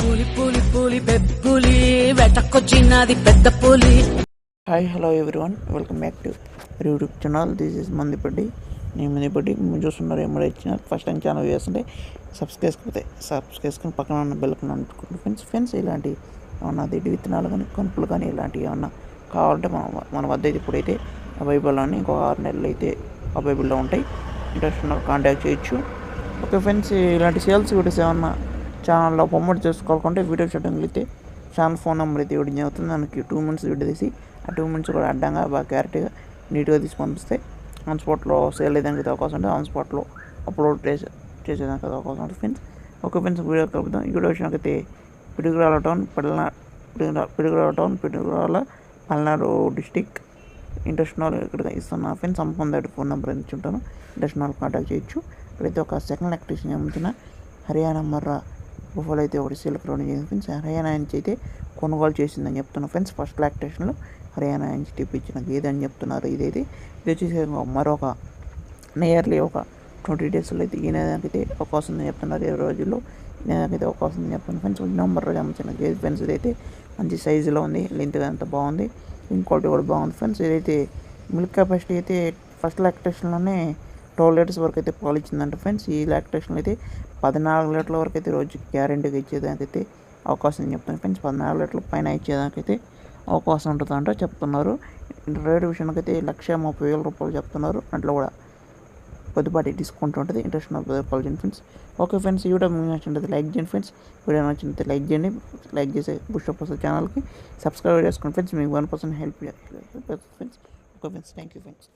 పులి పులి పులి బెబ్బులి వెటకొచ్చినది పెద్ద పులి. Hi hello everyone welcome back to YouTube channel this is మందిపడ్డి నేను మందిపడ్డి మీరు చూస్తున్నారు ఏమో ఇచ్చిన ఫస్ట్ టైం ఛానల్ చేస్తుంటే సబ్స్క్రైబ్ చేసుకుంటే సబ్స్క్రైబ్ చేసుకుని పక్కన ఉన్న బెల్ అనుకుంటుంది ఫ్రెండ్స్ ఫ్రెండ్స్ ఇలాంటి ఏమన్నా దిడ్డి విత్తనాలు కానీ కనుపులు కానీ ఇలాంటివి ఏమన్నా కావాలంటే మన మన వద్ద అయితే ఇప్పుడైతే అవైబుల్లోని ఇంకో ఆరు నెలలు అయితే అవైబుల్లో ఉంటాయి. ఇంట్రెస్ట్ ఉన్న కాంటాక్ట్ చేయొచ్చు. ఓకే ఫ్రెండ్స్ ఇలాంటి సేల్స్ వీడియోస్ ఏమన్నా ఛానల్లో ప్రమోట్ చేసుకోవాలనుకుంటే వీడియో చూడడం అయితే ఛానల్ ఫోన్ నెంబర్ అయితే ఇవ్వడం జరుగుతుంది. దానికి టూ మంత్స్ వీడియో తీసి ఆ టూ మంత్స్ కూడా అడ్డంగా బాగా క్లారిటీగా నీట్గా తీసి పంపిస్తే ఆన్ స్పాట్లో సేల్ అయ్యేదానికి అవకాశం ఉంటుంది. ఆన్ స్పాట్లో అప్లోడ్ చేసే చేసేదానికి అవకాశం ఉంటుంది ఫ్రెండ్స్. ఓకే ఫ్రెండ్స్ వీడియో కలుపుతాం ఈ వీడియో వచ్చినాకైతే Piduguralla town పల్నా Piduguralla town Piduguralla Palnadu district international ఇక్కడ ఇస్తున్నా ఫ్రెండ్స్. సంపద ఫోన్ నెంబర్ ఇచ్చి ఉంటాను. ఇంటర్నేషనల్ కాంటాక్ట్ చేయొచ్చు. ఇక్కడైతే ఒక సెకండ్ ఎలక్ట్రీషియన్ అమ్ముతున్న హర్యానా మర్రా బుఫలో అయితే ఒకటి సిల్క్ రావడం జరిగింది ఫ్రెండ్స్. హర్యానా నుంచి అయితే కొనుగోలు చేసిందని చెప్తున్నా ఫ్రెండ్స్. ఫస్ట్ లాక్టేషన్లో హర్యానా నుంచి తెప్పించిన. గేదని చెప్తున్నారు. ఇదైతే ఇది వచ్చేసి మరొక నియర్లీ ఒక ట్వంటీ డేస్లో అయితే ఈయనకైతే అవకాశం ఉందని చెప్తున్నారు. ఇరవై రోజుల్లో ఈయనకైతే అవకాశం ఉందని చెప్తున్నారు ఫ్రెండ్స్. నెంబర్ గమనించిన గేజ్ ఫ్రెండ్స్ ఇదైతే మంచి సైజులో ఉంది. లెంత్ అంత బాగుంది. ఇంకోటి క్వాలిటీ కూడా బాగుంది ఫ్రెండ్స్. ఇదైతే మిల్క్ కెపాసిటీ అయితే ఫస్ట్ లాక్టేషన్లోనే ట్వెల్వ్ లీటర్స్ వరకు అయితే పాలు ఇచ్చిందంట ఫ్రెండ్స్. ఈ లాక్టేషన్ అయితే పద్నాలుగు లీటర్ల వరకు అయితే రోజు గ్యారెంటీగా ఇచ్చేదానికైతే అవకాశం చెప్తాను ఫ్రెండ్స్. పద్నాలుగు లీటర్ల పైన ఇచ్చేదానికైతే అవకాశం ఉంటుందంట చెప్తున్నారు. రేటు విషయానికి అయితే లక్ష ముప్పై వేల రూపాయలు చెప్తున్నారు. దాంట్లో కూడా కొద్దిపాటి డిస్కౌంట్ ఉంటుంది. ఇంట్రెస్ట్ కాల్ చేయండి ఫ్రెండ్స్. ఓకే ఫ్రెండ్స్ ఈ వీడియో మీకు లైక్ చేయండి ఫ్రెండ్స్. వీడియో నచ్చినట్టు లైక్ చేయండి. లైక్ చేసే బుషప్ వస్తుంది ఛానల్కి సబ్స్క్రైబ్ చేసుకోండి ఫ్రెండ్స్. మీకు one percent help friends. Okay friends thank you friends.